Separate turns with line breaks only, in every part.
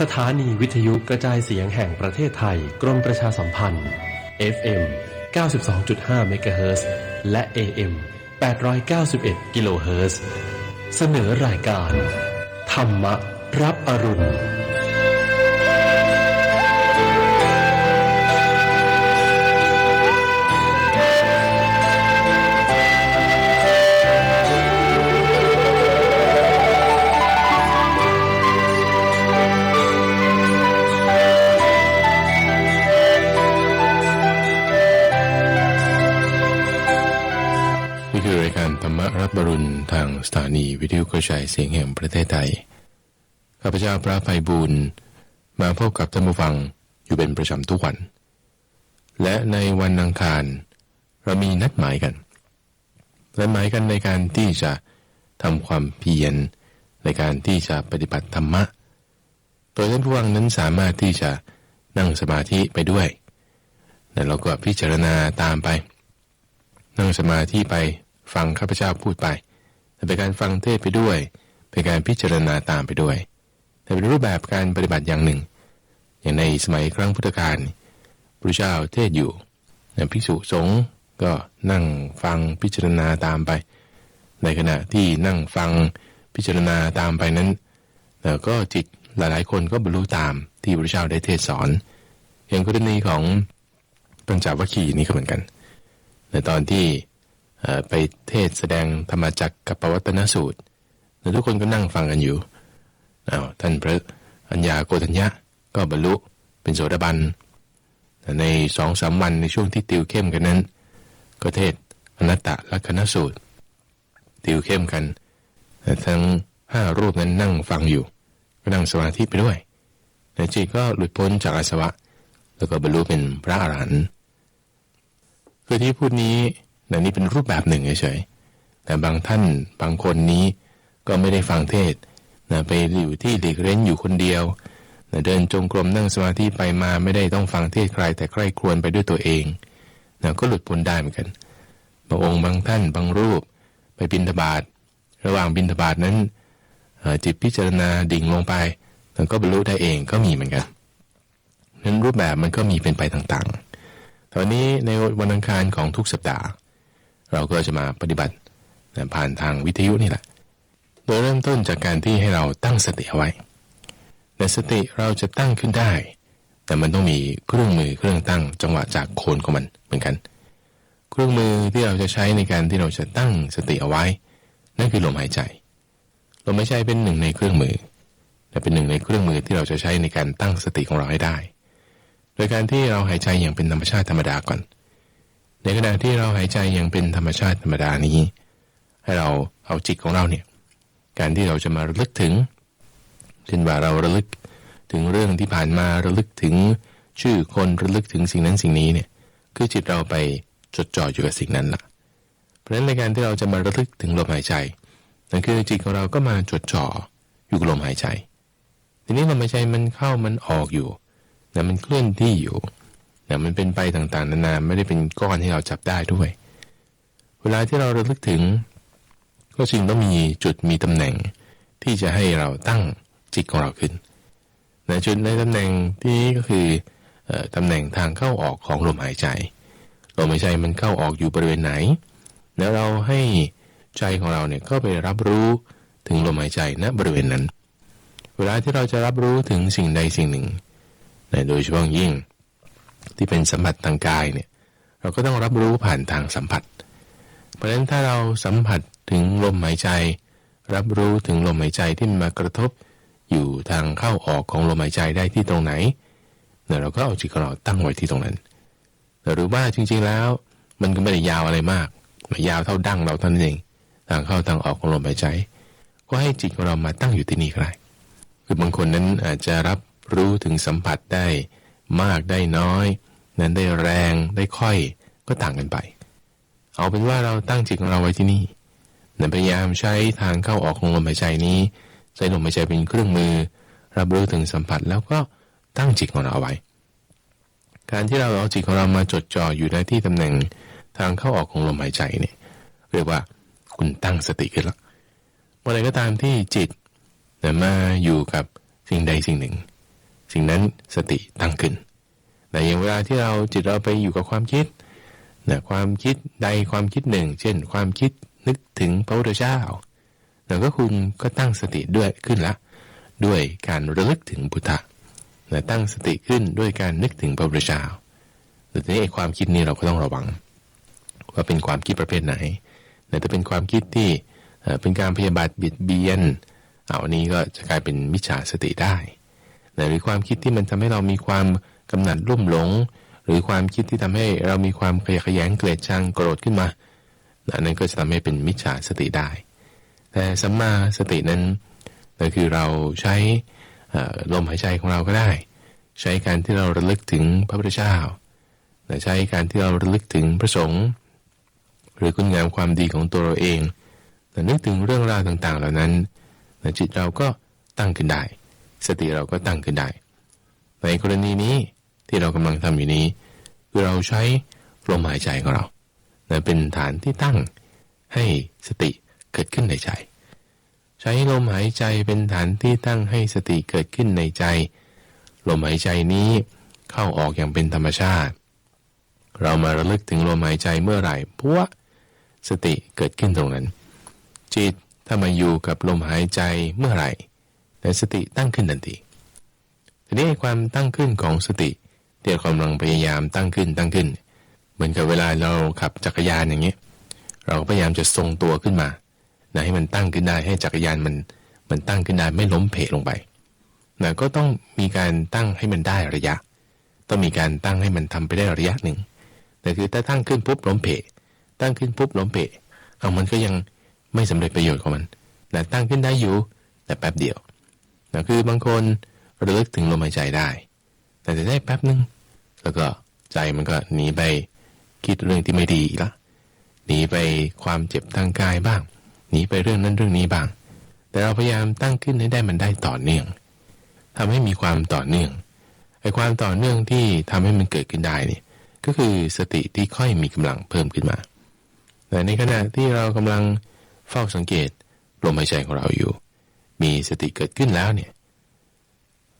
สถานีวิทยุกระจายเสียงแห่งประเทศไทย กรมประชาสัมพันธ์ FM 92.5เมกะเฮิรตซ์และ AM 891 กิโลเฮิรตซ์เสนอรายการ ธรรมรับอรุณ
มรับบรุณทางสถานีวิทยุกระจายเสียงแห่งประเทศไทย ข้าพเจ้าพระภัยบูรณ์มาพบกับท่านผู้ฟังอยู่เป็นประจำทุกวัน และในวันอังคาร เรามีนัดหมายกัน นัดหมายกันในการที่จะทำความเพียรในการที่จะปฏิบัติธรรมะ โดยท่านผู้ฟังนั้นสามารถที่จะนั่งสมาธิไปด้วยแล้วเราก็พิจารณาตามไป นั่งสมาธิไป ฟังข้าพเจ้าพูดไปแต่เป็นการฟังเทศไปด้วย เป็นการพิจารณาตามไปด้วย แต่เป็นรูปแบบการปฏิบัติอย่างหนึ่ง อย่างในสมัยครั้งพุทธกาลพระเจ้าเทศอยู่ภิกษุสงฆ์ก็นั่งฟังพิจารณาตามไป ในขณะที่นั่งฟังพิจารณาตามไปนั้นแล้วก็จิตหลายๆ คนก็บรรลุตามที่พระเจ้าได้เทศสอน อย่างกรณีของปัญจวัคคีย์นี่ก็เหมือนกัน ในตอนที่ ไปเทศแสดงธรรมจักกับปวัตนสูตรแล้วทุกคนก็นั่งฟังกันอยู่อา้าวท่านพระอัญญาโกฏัญญะก็บรรลุเป็นโสดาบัน ในสองสามวันในช่วงที่ติวเข้มกันนั้น ก็เทศอนัตตลักษณสูตร ติวเข้มกัน ทั้งห้ารูปนั้นนั่งฟังอยู่ก็นั่งสมาธิไปด้วยแต่จิตก็หลุดพ้นจากอาสวะ แล้วก็บรรลุเป็นพระอรหันต์คือที่พูดนี้ แต่นี่เป็นรูปแบบหนึ่งเฉยๆแต่บางท่านบางคนนี้ก็ไม่ได้ฟังเทศนะไปอยู่ที่หลีกเร้นอยู่คนเดียวนะเดินจงกรมนั่งสมาธิไปมาไม่ได้ต้องฟังเทศใครแต่ใครควรไปด้วยตัวเองนะก็หลุดพ้นได้เหมือนกันบางองค์บางท่านบางรูป ไปบินทบาทระหว่างบินทบาทนั้นจิตพิจารณาดิ่งลงไปแล้วก็บรรลุได้เองก็มีเหมือนกันนั้นรูปแบบมันก็มีเป็นไปต่างๆ ตอนนี้ในวันอังคารของทุกสัปดาห์ เราก็จะมาปฏิบัติผ่านทางวิทยุนี่แหละ โดยเริ่มต้นจากการที่ให้เราตั้งสติเอาไว้ในสติเราจะตั้งขึ้นได้ แต่มันต้องมีเครื่องมือเครื่องตั้งจังหวะจากโคนของมันเหมือนกัน เครื่องมือที่เราจะใช้ในการที่เราจะตั้งสติเอาไว้ นั่นคือลมหายใจ ลมหายใจเป็นหนึ่งในเครื่องมือ แต่เป็นหนึ่งในเครื่องมือที่เราจะใช้ในการตั้งสติของเราให้ได้ โดยการที่เราหายใจอย่างเป็นธรรมชาติธรรมดาก่อน ในขณะที่เราหายใจอย่างเป็นธรรมชาติธรรมดานี้ ให้เราเอาจิตของเราเนี่ย การที่เราจะมาระลึกถึงเช่นว่าเราระลึกถึงเรื่องที่ผ่านมาระลึกถึงชื่อคนระลึกถึงสิ่งนั้นสิ่งนี้เนี่ย คือจิตเราไปจดจ่ออยู่กับสิ่งนั้นละเพราะฉะนั้นในการที่เราจะมาระลึกถึงลมหายใจนั่นคือจิตของเราก็มาจดจ่ออยู่กับลมหายใจ ทีนี้ลมหายใจมันเข้ามันออกอยู่แต่มันเคลื่อนที่อยู่ นะมันเป็นไปต่างๆ นานาไม่ได้เป็นก้อนที่เราจับได้ด้วย เวลาที่เราระลึกถึง ก็จึงต้องมีจุดมีตำแหน่ง ที่จะให้เราตั้งจิตของเราขึ้นนะจุดในตำแหน่งที่ก็คือตำแหน่งทางเข้าออกของลมหายใจลมหายใจมันเข้าออกอยู่บริเวณไหน แล้วเราให้ใจของเราเนี่ยก็ไปรับรู้ถึงลมหายใจณบริเวณนั้น เวลาที่เราจะรับรู้ถึงสิ่งใดสิ่งหนึ่งโดยเฉพาะยิ่ง ที่เป็นสัมผัสทางกายเนี่ยเราก็ต้องรับรู้ผ่านทางสัมผัส เพราะฉะนั้นถ้าเราสัมผัสถึงลมหายใจ รับรู้ถึงลมหายใจที่มันมากระทบ อยู่ทางเข้าออกของลมหายใจได้ที่ตรงไหนเนี่ยเราก็เอาจิตของเราตั้งไว้ที่ตรงนั้น หรือว่าจริงๆแล้ว มันก็ไม่ได้ยาวอะไรมากม่ยาวเท่าดั้งเราเท่านั้นเอง ทางเข้าทางออกของลมหายใจ ก็ให้จิตของเรามาตั้งอยู่ที่นี่ก็ได้คือบางคนนั้นอาจจะรับรู้ถึงสัมผัสได้ มากได้น้อย นั้นได้แรงได้ค่อยก็ต่างกันไป เอาเป็นว่าเราตั้งจิตของเราไว้ที่นี่นั่นพยายามใช้ทางเข้าออกของลมหายใจนี้ ใช้ลมหายใจเป็นเครื่องมือ รับรู้ถึงสัมผัสแล้วก็ตั้งจิตของเราเอาไว้ การที่เราเอาจิตของเรามาจดจ่ออยู่ในที่ตำแหน่งทางเข้าออกของลมหายใจเนี่ยเรียกว่าคุณตั้งสติขึ้นแล้วเมื่อไรก็ตามที่จิตมาอยู่กับสิ่งใดสิ่งหนึ่ง สิ่งนั้นสติตั้งขึ้นแต่อย่างเวลาที่เราจิตเราไปอยู่กับความคิดนะความคิดใดความคิดหนึ่ง เช่น ความคิดนึกถึงพระพุทธเจ้าเราก็คุณก็ตั้งสติด้วยขึ้นละ ด้วยการระลึกถึงพุทธะนะตั้งสติขึ้นด้วยการนึกถึงพระพุทธเจ้าแต่ทีนี้ไอ้ความคิดนี้เราก็ต้องระวัง ว่าเป็นความคิดประเภทไหนแต่ถ้าเป็นความคิดที่เป็นการพยาบาทเบียดเบียนเอาอันนี้ก็จะกลายเป็นมิจฉาสติได้ หรือความคิดที่มันทำให้เรามีความกำหนัดรุ่มหลง หรือความคิดที่ทำให้เรามีความขยะแขยงเกลียดชังโกรธขึ้นมาอันนั้นก็จะทำให้เป็นมิจฉาสติได้ แต่สัมมาสตินั้นก็คือเราใช้ลมหายใจของเราก็ได้ ใช้การที่เราระลึกถึงพระพุทธเจ้าใช้การที่เราระลึกถึงพระสงฆ์หรือคุณงามความดีของตัวเราเองแต่นึกถึงเรื่องราวต่างๆ เหล่านั้นจิตเราก็ตั้งขึ้นได้ สติเราก็ตั้งขึ้นได้ ในกรณีนี้ที่เรากำลังทำอยู่นี้คือเราใช้ลมหายใจของเราเป็นฐานที่ตั้งให้สติเกิดขึ้นในใจ ใช้ลมหายใจเป็นฐานที่ตั้งให้สติเกิดขึ้นในใจ ลมหายใจนี้เข้าออกอย่างเป็นธรรมชาติ เรามาระลึกถึงลมหายใจเมื่อไหร่พวกสติเกิดขึ้นตรงนั้น จิตถ้ามาอยู่กับลมหายใจเมื่อไหร่ แต่สติตั้งขึ้นทันทีทีนี้ความตั้งขึ้นของสติที่เรากำลังพยายามตั้งขึ้นตั้งขึ้น เหมือนกับเวลาเราขับจักรยานอย่างเงี้ยเราพยายามจะทรงตัวขึ้นมานะให้มันตั้งขึ้นได้ให้จักรยานมันมันตั้งขึ้นได้ไม่ล้มเพลงไปนะก็ต้องมีการตั้งให้มันได้ระยะ ต้องมีการตั้งให้มันทำไปได้ระยะหนึ่งแต่คือถ้าตั้งขึ้นปุ๊บล้มเพลตั้งขึ้นปุ๊บล้มเพลเอามันก็ยังไม่สำเร็จประโยชน์ของมันนะตั้งขึ้นได้อยู่แต่แป๊บเดียว นะคือบางคนระลึกถึงลมหายใจได้ แต่จะได้แป๊บหนึ่งแล้วก็ใจมันก็หนีไปคิดเรื่องที่ไม่ดีอีกละหนีไปความเจ็บทางกายบ้าง หนีไปเรื่องนั้นเรื่องนี้บ้าง แต่เราพยายามตั้งขึ้นให้ได้มันได้ต่อเนื่องทำให้มีความต่อเนื่องไอ้ความต่อเนื่องที่ทำให้มันเกิดขึ้นได้นี่ก็คือสติที่ค่อยมีกำลังเพิ่มขึ้นมาแต่ในขณะที่เรากำลังเฝ้าสังเกตลมหายใจของเราอยู่ มีสติเกิดขึ้นแล้วเนี่ย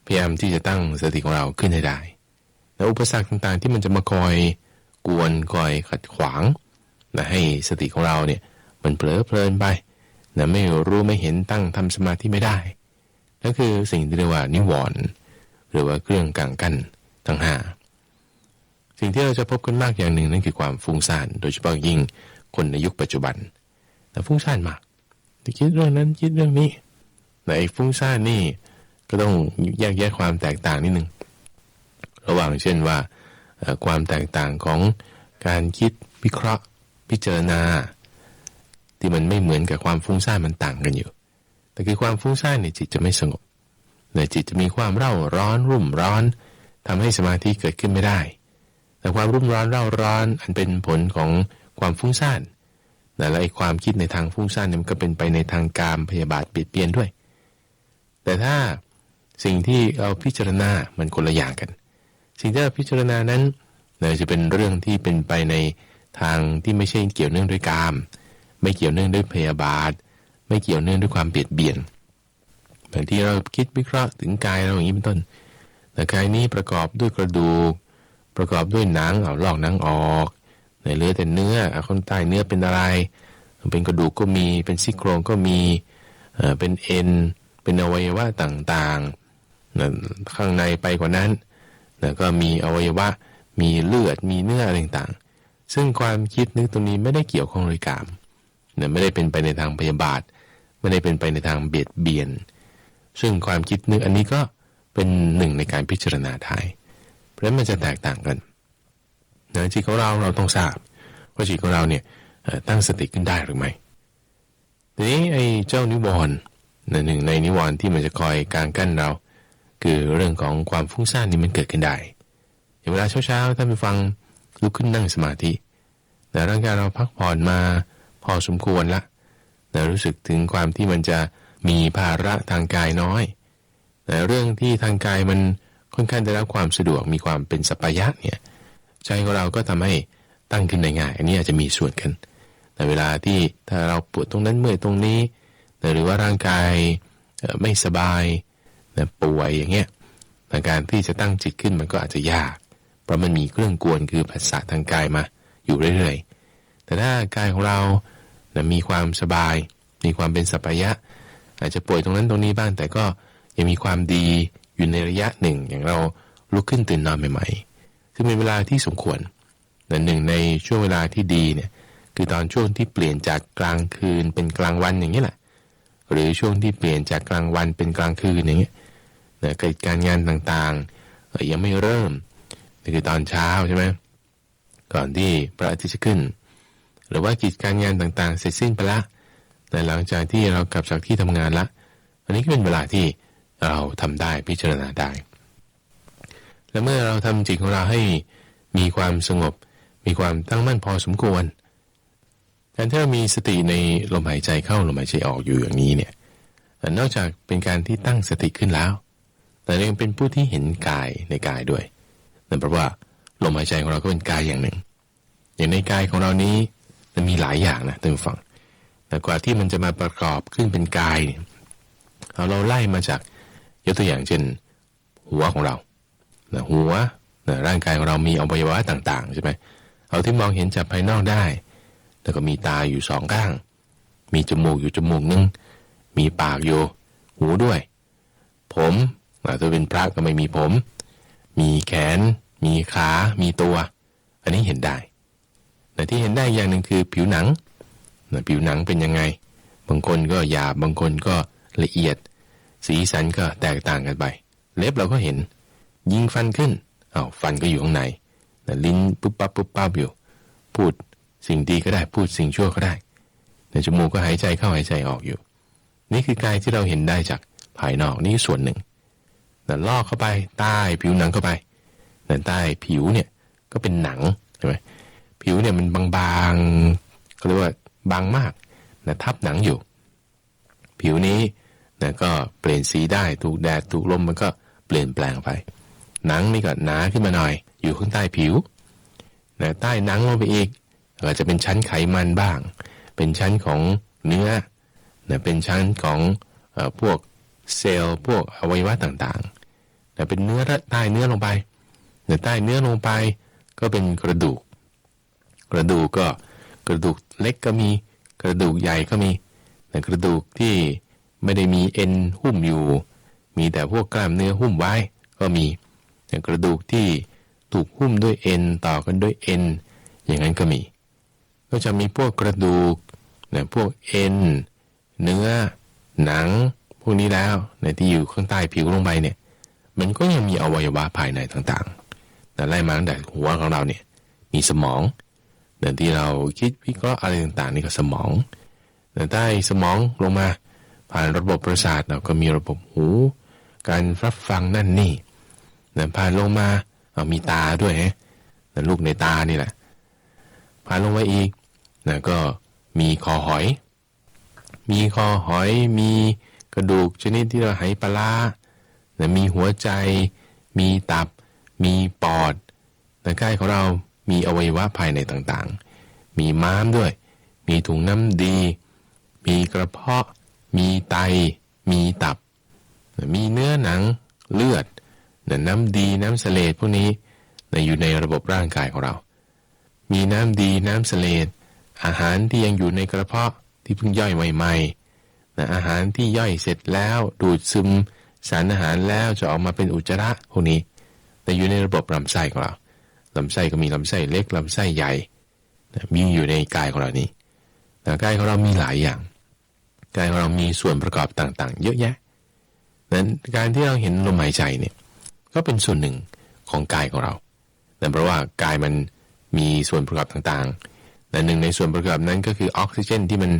พยายามที่จะตั้งสติของเราขึ้นให้ได้แล้วอุปสรรคต่างๆ ที่มันจะมาคอยกวนคอยขัดขวางนะให้สติของเราเนี่ยมันเผลอเพลินไปนะไม่รู้ไม่เห็นตั้งทำสมาธิไม่ได้นั่นคือสิ่งที่เรียกว่านิวรณ์หรือว่าเครื่องกังกั้นทั้งห้าสิ่งที่เราจะพบกันมากอย่างหนึ่งนั่นคือความฟุ้งซ่าน โดยเฉพาะยิ่งคนในยุคปัจจุบันแต่ฟุ้งซ่านมากคิดเรื่องนั้นคิดเรื่องนี้ แต่ไอ้ฟุ้งซ่านนี่ก็ต้องแยกแยะความแตกต่างนิดนึง ระหว่างเช่นว่า ความแตกต่างของการคิดวิเคราะห์พิจารณา ที่มันไม่เหมือนกับความฟุ้งซ่านมันต่างกันอยู่ แต่คือความฟุ้งซ่านเนี่ยจิตจะไม่สงบในจิตจะมีความเร่าร้อนรุ่มร้อนทำให้สมาธิเกิดขึ้นไม่ได้ แต่ความรุ่มร้อนเร่าร้อนอันเป็นผลของความฟุ้งซ่านนะและไอ้ความคิดในทางฟุ้งซ่านเนี่ยมันก็เป็นไปในทางการพยาบาทเบียดเบียนด้วย แต่ถ้าสิ่งที่เราพิจารณา มันคนละอย่างกัน สิ่งที่เราพิจารณานั้นนะจะเป็นเรื่องที่เป็นไปในทางที่ไม่ใช่เกี่ยวเนื่องด้วยกาม ไม่เกี่ยวเนื่องด้วยพยาบาท ไม่เกี่ยวเนื่องด้วยความเบียดเบียนบางที่เราคิดวิเคราะห์ถึงกายเราอย่างนี้เป็นต้นแต่กายนี้ประกอบด้วยกระดูก ประกอบด้วยหนังเอาลอกหนังออกในเหลือแต่เนื้อเอาคนใต้เนื้อเป็นอะไร เป็นกระดูกก็มี เป็นซี่โครงก็มีเอ่อเป็นเอ็น เป็นอวัยวะต่างๆนะข้างในไปกว่านั้นนะก็มีอวัยวะ มีเลือด มีเนื้ออะไรต่างๆ ซึ่งความคิดนึกตรงนี้ไม่ได้เกี่ยวข้องเลยกามนะไม่ได้เป็นไปในทางพยาบาท ไม่ได้เป็นไปในทางเบียดเบียน ซึ่งความคิดนึกอันนี้ก็เป็นหนึ่งในการพิจารณาทายเพราะฉะนั้นมันจะแตกต่างกันนะจิตของเราเราต้องทราบว่าจิตของเราเนี่ยตั้งสติขึ้นได้หรือไม่ทีนี้ไอ้เจ้านิวรณ์ นหนึ่งในนิวรณ์ที่มันจะคอยกางกั้นเรา คือเรื่องของความฟุ้งซ่านนี่มันเกิดขึ้นได้อย่างเวลาเช้าๆท่านไปฟังลุกขึ้นนั่งสมาธิแต่ร่างกายเราพักผ่อนมาพอสมควรละแต่รู้สึกถึงความที่มันจะมีภาระทางกายน้อย แต่เรื่องที่ทางกายมันค่อนข้างได้รับความสะดวกมีความเป็นสัปยะเนี่ยใจของเราก็ทำให้ตั้งขึ้นได้ง่าย อันนี้อาจจะมีส่วนกัน แต่เวลาที่ถ้าเราปวดตรงนั้นเมื่อยตรงนี้ หรือว่าร่างกายไม่สบายนะป่วยอย่างเงี้ยการที่จะตั้งจิตขึ้นมันก็อาจจะยาก เพราะมันมีเครื่องกวนคือภาษาทางกายมาอยู่เรื่อยๆ แต่ถ้ากายของเรานะมีความสบาย มีความเป็นสัพยะ อาจจะป่วยตรงนั้นตรงนี้บ้าง แต่ก็ยังมีความดีอยู่ในระยะหนึ่ง อย่างเราลุกขึ้นตื่นนอนใหม่ๆซึ่งเป็นเวลาที่สมควรแต่หนึ่งในช่วงเวลาที่ดีเนี่ยคือตอนช่วงที่เปลี่ยนจากกลางคืนเป็นกลางวันอย่างนี้แหละ หรือช่วงที่เปลี่ยนจากกลางวันเป็นกลางคืนอย่างเงี้ยนะเกิดการงานต่างๆยังไม่เริ่มนี่คือตอนเช้าใช่ไหมก่อนที่พระอาทิตย์จะขึ้น หรือว่ากิจการงานต่างๆ เสร็จสิ้นไปละแต่หลังจากที่เรากลับจากที่ทำงานละ อันนี้ก็เป็นเวลาที่เราทำได้พิจารณาได้ และเมื่อเราทำจิตของเราให้มีความสงบ มีความตั้งมั่นพอสมควร การที่เรามีสติในลมหายใจเข้าลมหายใจออกอยู่อย่างนี้เนี่ยนอกจากเป็นการที่ตั้งสติขึ้นแล้ว แต่ยังเป็นผู้ที่เห็นกายในกายด้วยนั่นเพราะว่าลมหายใจของเราก็เป็นกายอย่างหนึ่ง อย่างในกายของเรานี้มันมีหลายอย่างนะท่านผู้ฟัง แต่กว่าที่มันจะมาประกอบขึ้นเป็นกายเนี่ยเราไล่มาจากยกตัวอย่างเช่น หัวของเราหัวร่างกายของเรามีอวัยวะต่าง ๆ ใช่ไหมเอาที่มองเห็นจากภายนอกได้ แล้วก็มีตาอยู่สองข้าง มีจมูกอยู่จมูกหนึง มีปากอยู่ หูด้วย ผมอ่าถ้าเป็นพระก็ไม่มีผม มีแขน มีขา มีตัว อันนี้เห็นได้ แต่ที่เห็นได้อย่างหนึ่งคือผิวหนัง ผิวหนังเป็นยังไง บางคนก็หยาบ บางคนก็ละเอียด สีสันก็แตกต่างกันไป เล็บเราก็เห็น ยิงฟันขึ้นอา้าวฟันก็อยู่ข้างในนะลิ้นปุ๊บปั๊บปุ๊บปั๊บอยู่ พูด สิ่งดีก็ได้พูดสิ่งชั่วก็ได้ในจมูกก็หายใจเข้าหายใจออกอยู่ นี่คือกายที่เราเห็นได้จากภายนอกนี่ส่วนหนึ่งแต่ลอกเข้าไปใต้ผิวหนังเข้าไปแต่ใต้ผิวเนี่ยก็เป็นหนังใช่ไหมผิวเนี่ยมันบางๆเขาเรียกว่าบางมากนะทับหนังอยู่ ผิวนี้นะก็เปลี่ยนสีได้ถูกแดดถูกลมมันก็เปลี่ยนแปลงไป หนังนี่ก็หนาขึ้นมาหน่อย อยู่ข้างใต้ผิวนะใต้หนังลงไปอีก อาจจะเป็นชั้นไขมันบ้าง เป็นชั้นของเนื้อนะเป็นชั้นของออพวกเซลล์พวกอวัยวะต่างๆนะเป็นเนื้อใต้เนื้อลงไปนะใต้เนื้อลงไปก็เป็นกระดูก กระดูกก็กระดูกเล็กก็มีกระดูกใหญ่ก็มีแต่กระดูกที่ไม่ได้มีเอ็นหุ้มอยู่ มีแต่พวกกล้ามเนื้อหุ้มไว้ก็มีแต่กระดูกที่ถูกหุ้มด้วยเอ็นต่อกันด้วยเอ็นอย่างนั้นก็มี ก็จะมีพวกกระดูกนะพวกเอ็น เนื้อ หนัง พวกนี้แล้วในที่อยู่ข้างใต้ผิวลงไปเนี่ยมันก็ยังมีอวัยวะภายในต่างๆ แต่ไล่มาตั้งแต่หัวของเราเนี่ยมีสมองเดินที่เราคิดวิเคราะห์อะไรต่างๆ นี่ก็สมองแต่ใต้สมองลงมาผ่านระบบประสาทเราก็มีระบบหู การรับฟังนั่นนี่นผ่านลงมาเอามีตาด้วยฮะนะลูกในตานี่แหละผ่านลงมาอีก นะก็มีคอหอย มีคอหอย มีกระดูกชนิดที่เราไหปลานะมีหัวใจ มีตับ มีปอดแต่กายของเรามีอวัยวะภายในต่างๆ มีม้ามด้วย มีถุงน้ำดี มีกระเพาะ มีไต มีตับ มีเนื้อหนัง เลือดนะน้ำดีน้ำเสลดพวกนี้นะอยู่ในระบบร่างกายของเรา มีน้ำดีน้ำเสลด อาหารที่ยังอยู่ในกระเพาะที่เพิ่งย่อยใหม่ๆนะอาหารที่ย่อยเสร็จแล้วดูดซึมสารอาหารแล้วจะออกมาเป็นอุจจาระพวกนี้ แต่อยู่ในระบบลำไส้ของเราลำไส้ก็มีลำไส้เล็กลำไส้ใหญ่นะมีอยู่ในกายของเรานี่แต่กายของเรามีหลายอย่าง กายของเรามีส่วนประกอบต่างๆ เยอะแยะนั้นการที่เราเห็นลมหายใจเนี่ยก็เป็นส่วนหนึ่งของกายของเราแต่เพราะว่ากายมันมีส่วนประกอบต่างๆ แต่หนึ่งในส่วนประกอบนั้นก็คือออกซิเจนที่มัน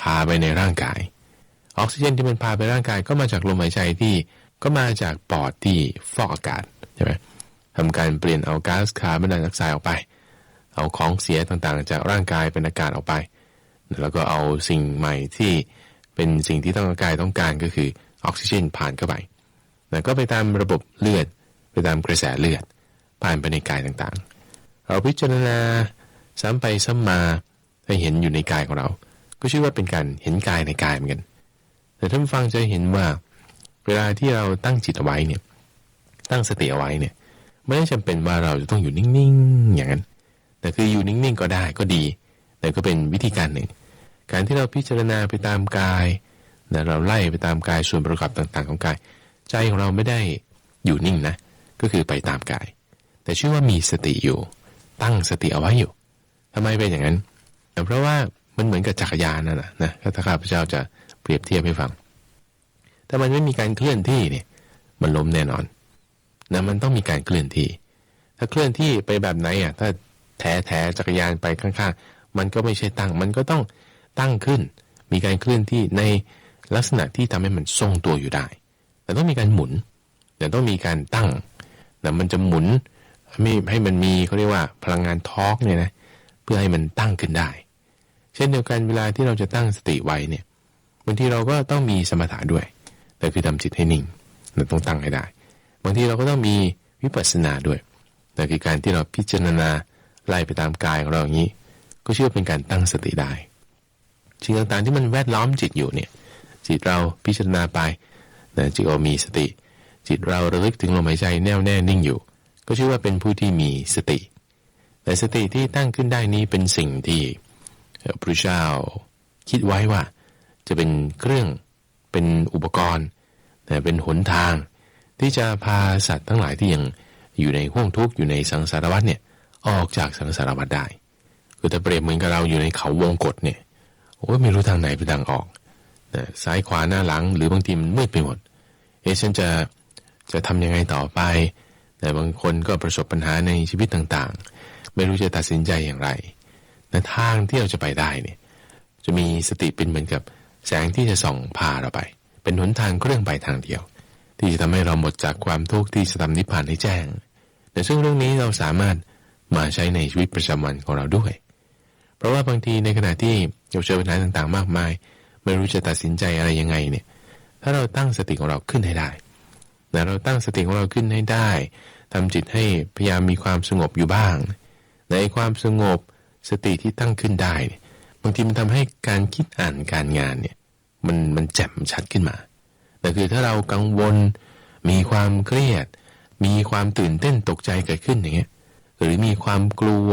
พาไปในร่างกาย ออกซิเจนที่มันพาไปร่างกายก็มาจากลมหายใจที่ก็มาจากปอดที่ฟอกอากาศใช่ไหมทำการเปลี่ยนเอาก๊าซคาร์บอนไดออกไซด์ออกไป เอาของเสียต่างๆ จากร่างกายเป็นอากาศออกไป แล้วก็เอาสิ่งใหม่ที่เป็นสิ่งที่ต้องร่างกายต้องการก็คือออกซิเจนผ่านเข้าไปแล้วก็ไปตามระบบเลือด ไปตามกระแสเลือดผ่านไปในกายต่างๆ เราพิจารณา ซ้ำไปซ้ำมาให้เห็นอยู่ในกายของเรา ก็ชื่อว่าเป็นการเห็นกายในกายเหมือนกัน แต่ท่านฟังจะเห็นว่า เวลาที่เราตั้งจิตเอาไว้เนี่ย ตั้งสติเอาไว้เนี่ย ไม่ได้จำเป็นว่าเราจะต้องอยู่นิ่งๆอย่างนั้น แต่คืออยู่นิ่งๆก็ได้ก็ดี แต่ก็เป็นวิธีการหนึ่ง การที่เราพิจารณาไปตามกายนะเราไล่ไปตามกายส่วนประกอบต่างๆ ของกาย ใจของเราไม่ได้อยู่นิ่งนะ ก็คือไปตามกาย แต่ชื่อว่ามีสติอยู่ ตั้งสติเอาไว้อยู่ ทำไมเป็นอย่างนั้น เพราะว่ามันเหมือนกับจักรยานนั่นแหละนะถ้าข้าพเจ้าจะเปรียบเทียบให้ฟัง ถ้ามันไม่มีการเคลื่อนที่เนี่ย มันล้มแน่นอนนะมันต้องมีการเคลื่อนที่ ถ้าเคลื่อนที่ไปแบบไหนอะ ถ้าแถแถจักรยานไปข้างๆ มันก็ไม่ใช่ตั้ง มันก็ต้องตั้งขึ้น มีการเคลื่อนที่ในลักษณะที่ทำให้มันทรงตัวอยู่ได้ แต่ต้องมีการหมุน แต่ต้องมีการตั้งแต่มันจะหมุนให้มันมีเขาเรียกว่าพลังงานทอร์กเนี่ยนะ เพื่อให้มันตั้งขึ้นได้ เช่นเดียวกันเวลาที่เราจะตั้งสติไว้เนี่ยบางทีเราก็ต้องมีสมถะด้วย แต่คือทำจิตให้นิ่งเราต้องตั้งให้ได้ บางทีเราก็ต้องมีวิปัสสนาด้วย แต่คือการที่เราพิจารณาไล่ไปตามกายของเราอย่างนี้ ก็เชื่อเป็นการตั้งสติได้สิ่งต่างๆที่มันแวดล้อมจิตอยู่เนี่ยจิตเราพิจารณาไปนะจิตเรามีสติ จิตเราระลึกถึงลมหายใจแน่วแน่นิ่งอยู่ ก็ชื่อว่าเป็นผู้ที่มีสติ แต่สติที่ตั้งขึ้นได้นี้เป็นสิ่งที่พระเจ้าคิดไว้ว่า จะเป็นเครื่องเป็นอุปกรณ์ แต่เป็นหนทาง ที่จะพาสัตว์ทั้งหลายที่ยังอยู่ในห่วงทุกข์อยู่ในสังสารวัฏเนี่ยออกจากสังสารวัฏได้คือถ้าเปรียบเหมือนกับเราอยู่ในเขาวงกฏเนี่ยโอ้ยไม่รู้ทางไหนเป็นทางออกนะซ้ายขวาหน้าหลังหรือบางทีมันมืดไปหมดเอ๊ะฉันจะจะทำยังไงต่อไป แต่บางคนก็ประสบปัญหาในชีวิตต่างๆ ไม่รู้จะตัดสินใจอย่างไรในทางที่เราจะไปได้เนี่ยจะมีสติเป็นเหมือนกับแสงที่จะส่องพาเราไป เป็นหนทางเครื่องไปทางเดียว ที่จะทำให้เราหมดจากความทุกข์ที่จะทำนิพพานให้แจ้ง แต่ซึ่งเรื่องนี้เราสามารถมาใช้ในชีวิตประจำวันของเราด้วย เพราะว่าบางทีในขณะที่เราเจอปัญหาต่างๆ มากมาย ไม่รู้จะตัดสินใจอะไรยังไงเนี่ย ถ้าเราตั้งสติของเราขึ้นให้ได้นะเราตั้งสติของเราขึ้นให้ได้ทำจิตให้พยายามมีความสงบอยู่บ้าง ในความสงบสติที่ตั้งขึ้นได้เนี่ยบางทีมันทำให้การคิดอ่านการงานเนี่ยมันมันแจ่มชัดขึ้นมา แต่คือถ้าเรากังวล มีความเครียด มีความตื่นเต้นตกใจเกิดขึ้นอย่างเงี้ยหรือมีความกลัว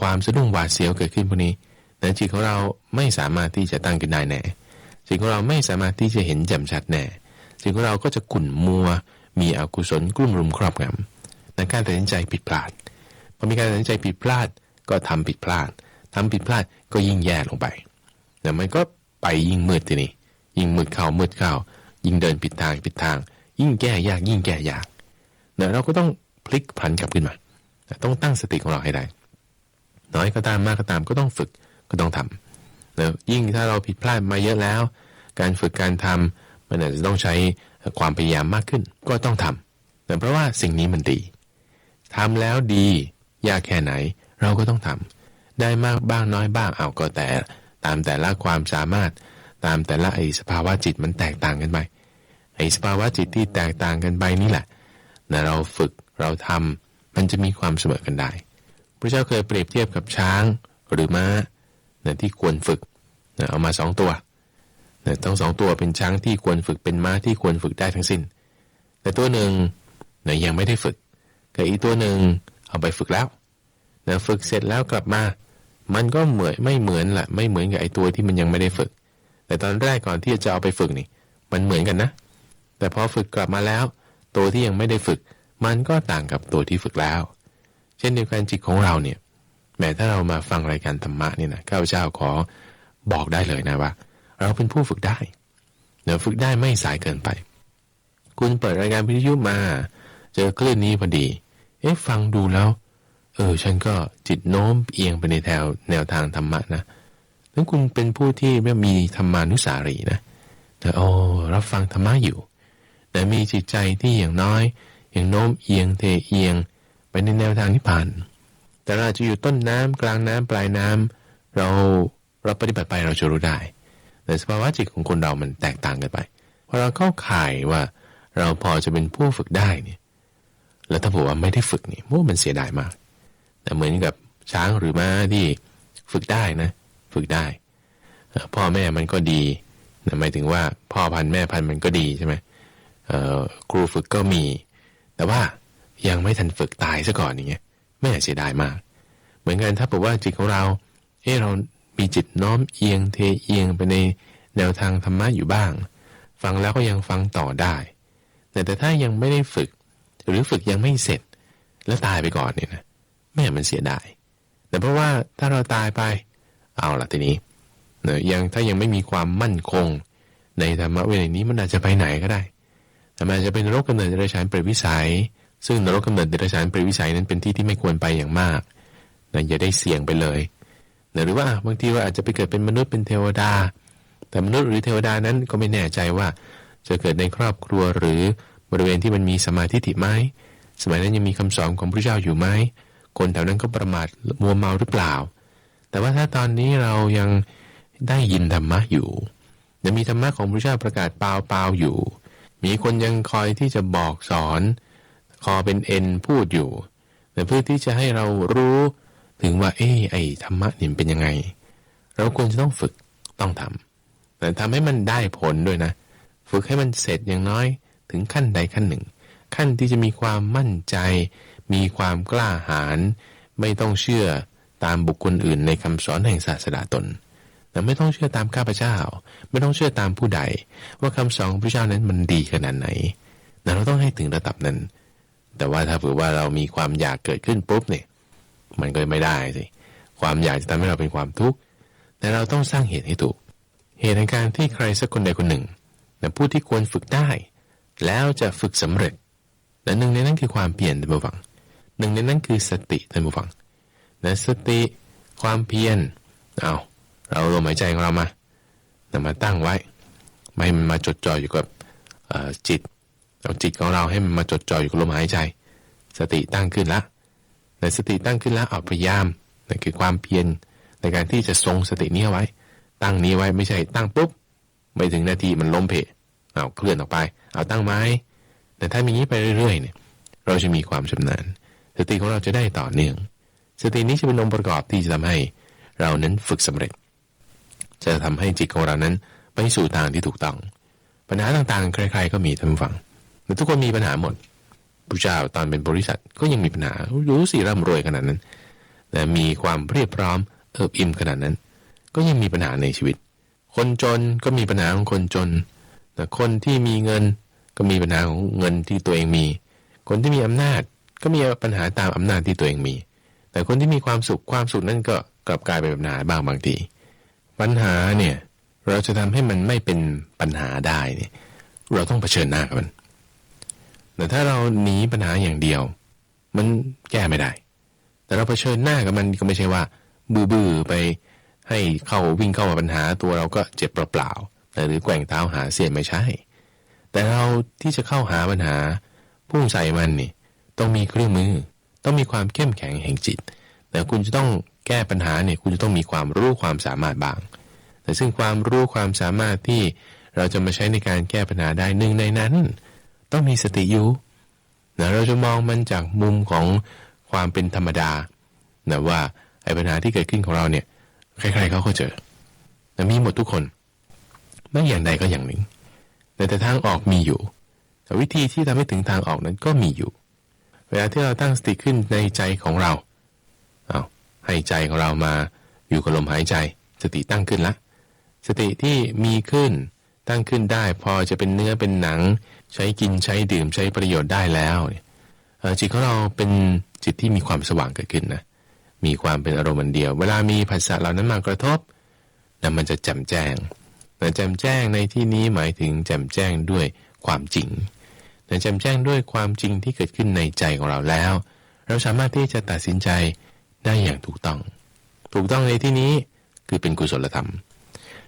ความสะดุ้งหวาดเสียวเกิดขึ้นพวกนี้แต่จิตของเราไม่สามารถที่จะตั้งขึ้นได้แน่จิตของเราไม่สามารถที่จะเห็นแจ่มชัดแน่จิตของเราก็จะขุ่นมัว มีอกุศลกลุ่มรุมครอบงำในการตัดสินใจผิดพลาด พอมีการตัดสินใจผิดพลาดก็ทำผิดพลาดทำผิดพลาดก็ยิ่งแย่ลงไปแต่มันก็ไปยิ่งมืดทีนี้ยิ่งมืดเข้ามืดเข้ายิ่งเดินผิดทางผิดทาง ยิ่งแก้ยากยิ่งแก้ยากเนี่ยเราก็ต้องพลิกผันกลับขึ้นมา ต้องตั้งสติของเราให้ได้ น้อยก็ตามมากก็ตามก็ต้องฝึกก็ต้องทำแล้วยิ่งถ้าเราผิดพลาดมาเยอะแล้ว การฝึกการทำมันอาจจะต้องใช้ความพยายามมากขึ้นก็ต้องทำแต่เพราะว่าสิ่งนี้มันดีทำแล้วดี ยากแค่ไหน เราก็ต้องทำได้มากบ้างน้อยบ้างเอาก็แต่ ตามแต่ละความสามารถ ตามแต่ละไอสภาวะจิตมันแตกต่างกันไปไอสภาวะจิตที่แตกต่างกันไปนี่แหละนะเราฝึกเราทำมันจะมีความเสมอกันได้ พระเจ้าเคยเปรียบเทียบกับช้างหรือม้านะที่ควรฝึกนะเอามาสองตัวนะทั้งสองตัวเป็นช้างที่ควรฝึกเป็นม้าที่ควรฝึกได้ทั้งสิ้น แต่ตัวหนึ่งนะยังไม่ได้ฝึกกับอีกตัวหนึ่ง เอาไปฝึกแล้วนะฝึกเสร็จแล้วกลับมา มันก็เหมือนไม่เหมือนละไม่เหมือนกับไอ้ตัวที่มันยังไม่ได้ฝึก แต่ตอนแรกก่อนที่จะเอาไปฝึกนี่ มันเหมือนกันนะ แต่พอฝึกกลับมาแล้ว ตัวที่ยังไม่ได้ฝึก มันก็ต่างกับตัวที่ฝึกแล้ว เช่นเดียวกันจิตของเราเนี่ยแม้ถ้าเรามาฟังรายการธรรมะเนี่ยนะข้าพเจ้าขอบอกได้เลยนะว่า เราเป็นผู้ฝึกได้เดี๋ยวฝึกได้ไม่สายเกินไป คุณเปิดรายการวิทยุมา เจอคลื่นนี้พอดี เอ๊ะฟังดูแล้ว เออ ฉันก็จิตโน้มเอียงไปในแถวแนวทางธรรมะนะถ้าคุณเป็นผู้ที่ไม่มีธรรมานุสารีนะแต่โอ้รับฟังธรรมะอยู่ แต่มีจิตใจที่อย่างน้อยอย่างโน้มเอียงเทเอียง ไปในแนวทางนิพพาน แต่เราจะอยู่ต้นน้ำกลางน้ำปลายน้ำเราเราปฏิบัติไปเราจะรู้ได้ แต่สภาวะจิตของคนเรามันแตกต่างกันไปพอเราเข้าข่ายว่าเราพอจะเป็นผู้ฝึกได้เนี่ย แล้วถ้าบอกว่าไม่ได้ฝึกนี่โอ้มันเสียดายมาก แต่เหมือนกับช้างหรือม้าที่ฝึกได้นะ ฝึกได้ พ่อแม่มันก็ดีหมายถึงว่าพ่อพันธุ์แม่พันธุ์มันก็ดีใช่ไหมครูฝึกก็มี แต่ว่ายังไม่ทันฝึกตายซะก่อนอย่างเงี้ยไม่อยากเสียดายมาก เหมือนกันถ้าบอกว่าจิตของเราเออเรามีจิตน้อมเอียงเทเอียงไปในแนวทางธรรมะอยู่บ้าง ฟังแล้วก็ยังฟังต่อได้ แต่แต่ถ้ายังไม่ได้ฝึก หรือฝึกยังไม่เสร็จ แล้วตายไปก่อนเนี่ยนะแม่มันเสียดายแต่เพราะว่าถ้าเราตายไป เอาละทีนี้เนะยังถ้ายังไม่มีความมั่นคง ในธรรมะเวลนี้มันอาจจะไปไหนก็ได้แต่มันอาจจะเป็นนรกกำเนิดเดรัจฉานเปรตวิสัย ซึ่งนรกกำเนิดเดรัจฉานเปรตวิสัยนั้นเป็นที่ที่ไม่ควรไปอย่างมากนะอย่าได้เสี่ยงไปเลยนะหรือว่าบางทีว่าอาจจะไปเกิดเป็นมนุษย์เป็นเทวดา แต่มนุษย์หรือเทวดานั้นก็ไม่แน่ใจว่าจะเกิดในครอบครัวหรือ บริเวณที่มันมีสมาธิถิไหมสมัยนั้นยังมีคำสอนของพระเจ้าอยู่ไหมคนแถวนั้นก็ประมาทมัวเมาหรือเปล่า แต่ว่าถ้าตอนนี้เรายังได้ยินธรรมะอยู่ยังมีธรรมะของพระเจ้าประกาศเปล่าเปล่าอยู่ มีคนยังคอยที่จะบอกสอนคอเป็นเอ็นพูดอยู่แต่เพื่อที่จะให้เรารู้ถึงว่าเอ้ไอ้ธรรมะนี่เป็นยังไง เราควรจะต้องฝึกต้องทำแต่ทำให้มันได้ผลด้วยนะ ฝึกให้มันเสร็จอย่างน้อย ถึงขั้นใดขั้นหนึ่ง ขั้นที่จะมีความมั่นใจ มีความกล้าหาญไม่ต้องเชื่อตามบุคคลอื่นในคำสอนแห่งศาสดาตนแต่ไม่ต้องเชื่อตามข้าพเจ้า ไม่ต้องเชื่อตามผู้ใด ว่าคำสอนของพระเจ้านั้นมันดีขนาดไหนนะเราต้องให้ถึงระดับนั้น แต่ว่าถ้าเผื่อว่าเรามีความอยากเกิดขึ้นปุ๊บเนี่ย มันก็ไม่ได้สิความอยากจะทำให้เราเป็นความทุกข์แต่เราต้องสร้างเหตุให้ถูก เหตุในการที่ใครสักคนใดคนหนึ่งนะผู้ที่ควรฝึกได้ แล้วจะฝึกสำเร็จและหนึ่งในนั้นคือความเปลี่ยนท่านผู้ฟัง หนึ่งในนั้นคือสติท่านผู้ฟังนะสติความเพียรเอาเราลมหายใจของเรามานำมาตั้งไว้ ไม่ให้มันมาจดจ่ออยู่กับจิตเอาจิตของเราให้มันมาจดจ่ออยู่กับลมหายใจ สติตั้งขึ้นละในสติตั้งขึ้นแล้วเอาพยายามนั่นคือความเพียรในการที่จะทรงสตินี้ไว้ ตั้งนี้ไว้ไม่ใช่ตั้งปุ๊บไม่ถึงนาทีมันล้มเพะ เอาเคลื่อนออกไป เอาตั้งไม้ แต่ถ้ามีนี้ไปเรื่อยๆเนี่ยเราจะมีความชำนาญ สติของเราจะได้ต่อเนื่อง สตินี้จะเป็นองค์ประกอบที่จะทำให้เรานั้นฝึกสำเร็จ จะทำให้จิตของเรานั้นไปสู่ทางที่ถูกต้อง ปัญหาต่างๆ ใครๆก็มีท่านฟังแต่ทุกคนมีปัญหาหมดพระเจ้าตอนเป็นบริษัทก็ยังมีปัญหารู้สิร่ำรวยขนาดนั้น แต่มีความเรียบพร้อมเอิบอิ่มขนาดนั้น ก็ยังมีปัญหาในชีวิต คนจนก็มีปัญหาของคนจน แต่คนที่มีเงินก็มีปัญหาของเงินที่ตัวเองมี คนที่มีอำนาจก็มีปัญหาตามอำนาจที่ตัวเองมี แต่คนที่มีความสุขความสุขนั่นก็กลับกลายเป็นปัญหาบ้างบางที ปัญหาเนี่ยเราจะทำให้มันไม่เป็นปัญหาได้เนี่ยเราต้องเผชิญหน้ากับมัน แต่ถ้าเราหนีปัญหาอย่างเดียว มันแก้ไม่ได้ แต่เราเผชิญหน้ากับมันก็ไม่ใช่ว่า บื้อบ้อไปให้เข้าวิ่งเข้ามาปัญหาตัวเราก็เจ็บเปล่าๆ หรือแกว่งเท้าหาเสียไม่ใช่ แต่เราที่จะเข้าหาปัญหาพุ่งใส่มันนี่ต้องมีเครื่องมือ ต้องมีความเข้มแข็งแห่งจิต แต่คุณจะต้องแก้ปัญหาเนี่ยคุณจะต้องมีความรู้ความสามารถบาง แต่ซึ่งความรู้ความสามารถที่เราจะมาใช้ในการแก้ปัญหาได้หนึ่งในนั้น ต้องมีสติอยู่นะเราจะมองมันจากมุมของความเป็นธรรมดานะว่าไอ้ปัญหาที่เกิดขึ้นของเราเนี่ยใครๆเขาก็เจอแต่มีหมดทุกคน ไม่อย่างใดก็อย่างหนึ่ง แต่ทางออกมีอยู่แต่วิธีที่ทำให้ถึงทางออกนั้นก็มีอยู่ เวลาที่เราตั้งสติขึ้นในใจของเราเอาให้ใจของเรามาอยู่กับลมหายใจ สติตั้งขึ้นละสติที่มีขึ้นตั้งขึ้นได้พอจะเป็นเนื้อเป็นหนัง ใช้กินใช้ดื่มใช้ประโยชน์ได้แล้วเนี่ยจิตของเราเป็นจิตที่มีความสว่างเกิดขึ้นนะมีความเป็นอารมณ์เดียว เวลามีภาษาเหล่านั้นมากระทบนะมันจะแจ่มแจ้ง แต่แจ่มแจ้งในที่นี้หมายถึงแจ่มแจ้งด้วยความจริงแต่แจ่มแจ้งด้วยความจริงที่เกิดขึ้นในใจของเราแล้ว เราสามารถที่จะตัดสินใจได้อย่างถูกต้อง ถูกต้องในที่นี้คือเป็นกุศลธรรม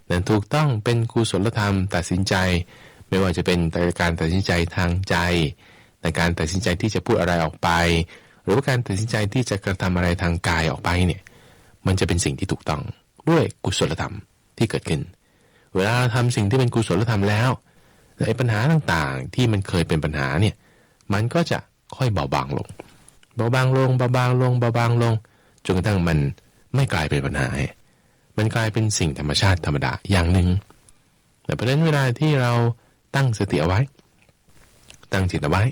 แต่ถูกต้องเป็นกุศลธรรมตัดสินใจ ไม่ว่าจะเป็นการตัดสินใจทางใจในการตัดสินใจที่จะพูดอะไรออกไป หรือว่าการตัดสินใจที่จะกระทำอะไรทางกายออกไปเนี่ยมันจะเป็นสิ่งที่ถูกต้องด้วยกุศลธรรมที่เกิดขึ้น เวลาเราทำสิ่งที่เป็นกุศลธรรมแล้วไอ้ปัญหาต่างๆ ที่มันเคยเป็นปัญหาเนี่ยมันก็จะค่อยเบาบางลง เบาบางลงเบาบางลงเบาบางลงจนกระทั่งมันไม่กลายเป็นปัญหา มันกลายเป็นสิ่งธรรมชาติธรรมดาอย่างหนึ่งแต่เพราะนั้นเวลาที่เราตั้งสติเอาไว้ ตั้งจิตเอาไว้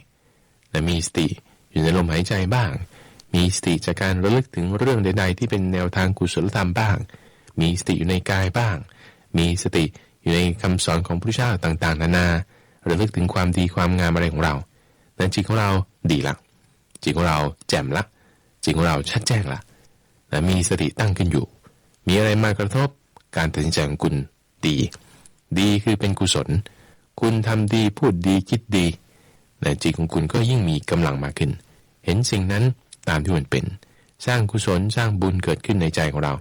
นะมีสติอยู่ในลมหายใจบ้าง มีสติจากการระลึกถึงเรื่องใด ๆ ที่เป็นแนวทางกุศลธรรมบ้าง มีสติอยู่ในกายบ้าง มีสติอยู่ในคำสอนของพระเจ้าต่างๆ นานาระลึกถึงความดีความงามอะไรของเรานั้นจิตของเราดีละจิตของเราแจ่มละจิตของเราชัดแจ้งละนะมีสติตั้งขึ้นอยู่ มีอะไรมากระทบการตัดสินใจของคุณดี ดีคือเป็นกุศล คุณทำดีพูดดีคิดดีนะจิตของคุณก็ยิ่งมีกำลังมากขึ้น เห็นสิ่งนั้นตามที่มันเป็น สร้างกุศลสร้างบุญเกิดขึ้นในใจของเรา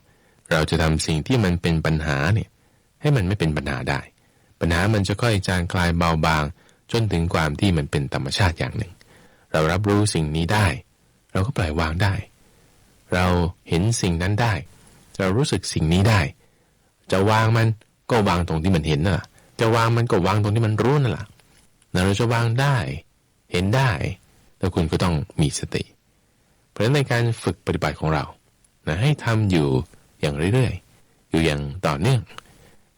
เราจะทำสิ่งที่มันเป็นปัญหาเนี่ย ให้มันไม่เป็นปัญหาได้ ปัญหามันจะค่อยจางคลายเบาบาง จนถึงความที่มันเป็นธรรมชาติอย่างหนึ่ง เรารับรู้สิ่งนี้ได้ เราก็ปล่อยวางได้ เราเห็นสิ่งนั้นได้ เรารู้สึกสิ่งนี้ได้ จะวางมันก็วางตรงที่มันเห็นน่ะ จะวางมันก็วางตรงที่มันรู้นั่นแหละเราจะวางได้ เห็นได้ แล้วคุณก็ต้องมีสติ เพราะฉะนั้นในการฝึกปฏิบัติของเรานะให้ทำอยู่อย่างเรื่อยๆ อยู่อย่างต่อเนื่อง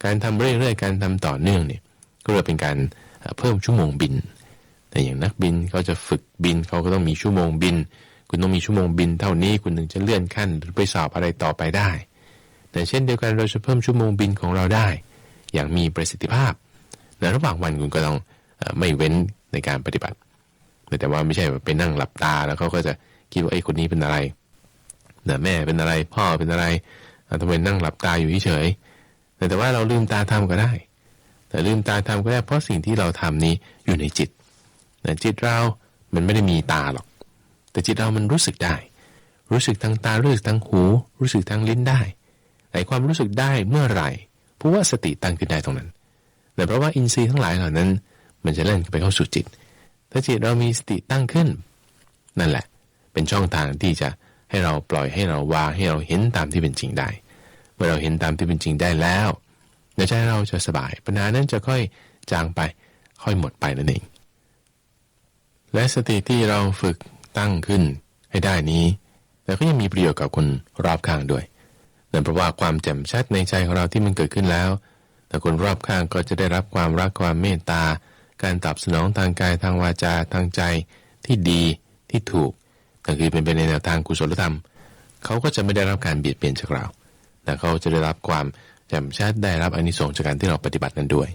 การทำเรื่อยๆ การทำต่อเนื่องเนี่ยก็เรียกเป็นการเพิ่มชั่วโมงบิน แต่อย่างนักบินเขาจะฝึกบินเขาก็ต้องมีชั่วโมงบิน คุณต้องมีชั่วโมงบินเท่านี้คุณถึงจะเลื่อนขั้นหรือไปสอบอะไรต่อไปได้ แต่เช่นเดียวกันเราจะเพิ่มชั่วโมงบินของเราได้ อย่างมีประสิทธิภาพในระหว่างวันคุณก็ต้องไม่เว้นในการปฏิบัติ แต่ว่าไม่ใช่ไปนั่งหลับตาแล้วเขาก็จะคิดว่าไอ้คนนี้เป็นอะไรนะแม่เป็นอะไรพ่อเป็นอะไรทำไมนั่งหลับตาอยู่เฉย แต่ว่าเราลืมตาทำก็ได้ แต่ลืมตาทำก็ได้เพราะสิ่งที่เราทำนี้อยู่ในจิตนะจิตเรา มันไม่ได้มีตาหรอก แต่จิตเรามันรู้สึกได้ รู้สึกทางตา รู้สึกทางหู รู้สึกทางลิ้นได้แต่ความรู้สึกได้เมื่อไหร่เพราะว่าสติตั้งขึ้นได้ตรงนั้น แต่เพราะว่าอินทรีย์ทั้งหลายเหล่านั้น มันจะเล่นไปเข้าสู่จิต ถ้าจิตเรามีสติตั้งขึ้น นั่นแหละ เป็นช่องทางที่จะให้เราปล่อยให้เราวางให้เราเห็นตามที่เป็นจริงได้ มื่อเราเห็นตามที่เป็นจริงได้แล้วในใจเราจะสบาย ปัญหานั้นจะค่อยจางไป ค่อยหมดไปนั่นเอง และสติที่เราฝึกตั้งขึ้นให้ได้นี้ แต่ก็ยังมีประโยชน์กับคนรอบข้างด้วยเนื่องเพราะว่าความแจ่มชัดในใจของเราที่มันเกิดขึ้นแล้ว แต่คนรอบข้างก็จะได้รับความรักความเมตตา การตอบสนองทางกายทางวาจาทางใจที่ดีที่ถูกนั่นคือเป็นไปในแนวทางกุศลธรรม เขาก็จะไม่ได้รับการเบียดเบียนจากเรา แต่เขาจะได้รับความแจ่มชัดได้รับอานิสงส์จากการที่เราปฏิบัตินั้นด้วย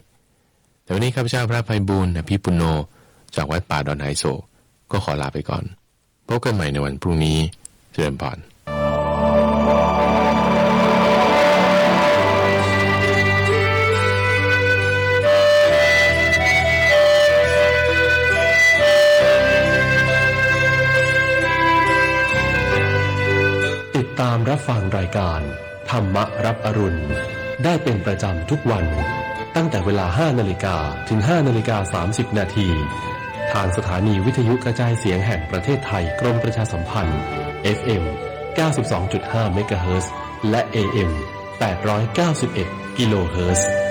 แต่วันนี้ข้าพเจ้าพระภัยบูลอภิปุโนจากวัดป่าดอนไฮโซ ก็ขอลาไปก่อน พบกันใหม่ในวันพรุ่งนี้เจริญพร
ติดตามรับฟังรายการ ธรรมรับอรุณ ได้เป็นประจำทุกวัน ตั้งแต่เวลา 5 นาฬิกาถึง 5 นาฬิกา 30 นาที ทางสถานีวิทยุกระจายเสียงแห่งประเทศไทยกรมประชาสัมพันธ์ FM 92.5เมกะเฮิร์และ AM 891 กิโลเฮิรตซ์